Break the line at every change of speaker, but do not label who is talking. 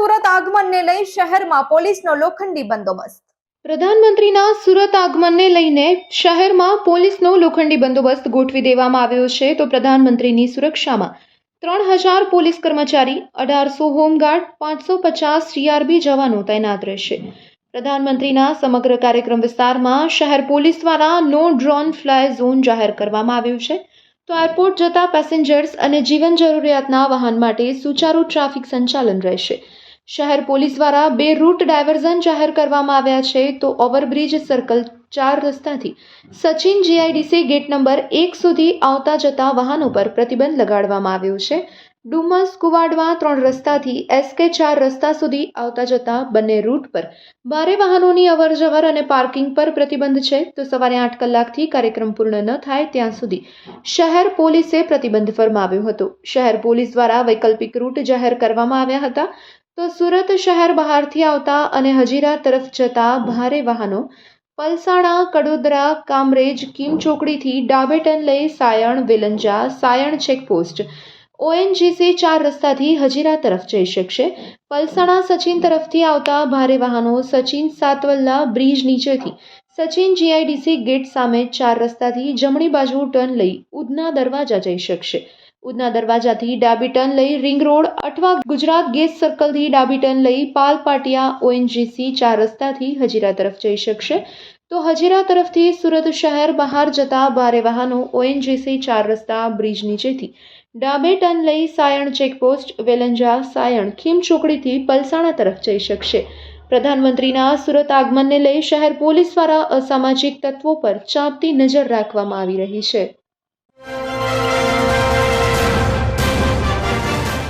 આગમનને લઈ શહેરમાં પોલીસનો લોખંડી બંદોબસ્ત.
પ્રધાનમંત્રીના સુરત આગમનને લઈને શહેરમાં પોલીસનો લોખંડી બંદોબસ્ત ગોઠવી દેવામાં આવ્યો છે તો પ્રધાનમંત્રીની સુરક્ષામાં ત્રણ હજાર પોલીસ કર્મચારી, અઢારસો હોમગાર્ડ, પાંચસો પચાસ સીઆરબી જવાનો તૈનાત રહેશે. પ્રધાનમંત્રીના સમગ્ર કાર્યક્રમ વિસ્તારમાં શહેર પોલીસ દ્વારા નો ડ્રોન ફ્લાય ઝોન જાહેર કરવામાં આવ્યું છે. તો એરપોર્ટ જતા પેસેન્જર્સ અને જીવન જરૂરિયાતના વાહન માટે સુચારુ ટ્રાફિક સંચાલન રહેશે. શહેર પોલીસ દ્વારા બે રૂટ ડાયવર્ઝન જાહેર કરવામાં આવ્યા છે, તો ઓવરબ્રિજ સર્કલ ચાર રસ્તાથી સચિન જીઆઈડીસી ગેટ નંબર એક સુધી આવતા જતા વાહનો પર પ્રતિબંધ લગાડવામાં આવ્યો છે. ડુમસ કુવાડવા ત્રણ રસ્તાથી એસકે ચાર રસ્તા સુધી આવતા જતા બંને રૂટ પર ભારે વાહનોની અવરજવર અને પાર્કિંગ પર પ્રતિબંધ છે, તો સવારે આઠ કલાકથી કાર્યક્રમ પૂર્ણ ન થાય ત્યાં સુધી શહેર પોલીસે પ્રતિબંધ ફરમાવ્યો હતો. શહેર પોલીસ દ્વારા વૈકલ્પિક રૂટ જાહેર કરવામાં આવ્યા હતા તો સુરત શહેર બહારથી આવતા અને હજીરા તરફ જતા ભારે વાહનો, પલસાણા, કડોદરા, કામરેજ કિમ ચોકડીથી ડાબે ટર્ન લઈ Sayan, Velanja, Sayan check post. ONGC ચાર રસ્તાથી હજીરા તરફ જઈ શકશે. પલસાણા સચિન તરફથી આવતા ભારે વાહનો, સચિન સાતવલ્લા બ્રિજ નીચેથી, સચિન જીઆઈડીસી ગેટ સામે ચાર રસ્તાથી જમણી બાજુ ટર્ન લઈ ઉધના દરવાજા જઈ શકશે. ઉધના દરવાજાથી ડાબી ટર્ન લઈ રિંગ રોડ અથવા ગુજરાત ગેસ સર્કલથી ડાબી ટર્ન લઈ પાલ પાટિયા ઓએનજીસી ચાર રસ્તાથી હજીરા તરફ જઈ શકશે. તો હજીરા તરફથી સુરત શહેર બહાર જતા ભારે વાહનો ઓએનજીસી ચાર રસ્તા બ્રિજ નીચેથી ડાબે ટર્ન લઈ સાયણ ચેકપોસ્ટ, વેલંજા, સાયણ, ખીમ ચોકડીથી પલસાણા તરફ જઈ શકશે. પ્રધાનમંત્રીના સુરત આગમનને લઈ શહેર પોલીસ દ્વારા અસામાજિક તત્વો પર ચાંપતી નજર રાખવામાં આવી રહી છે.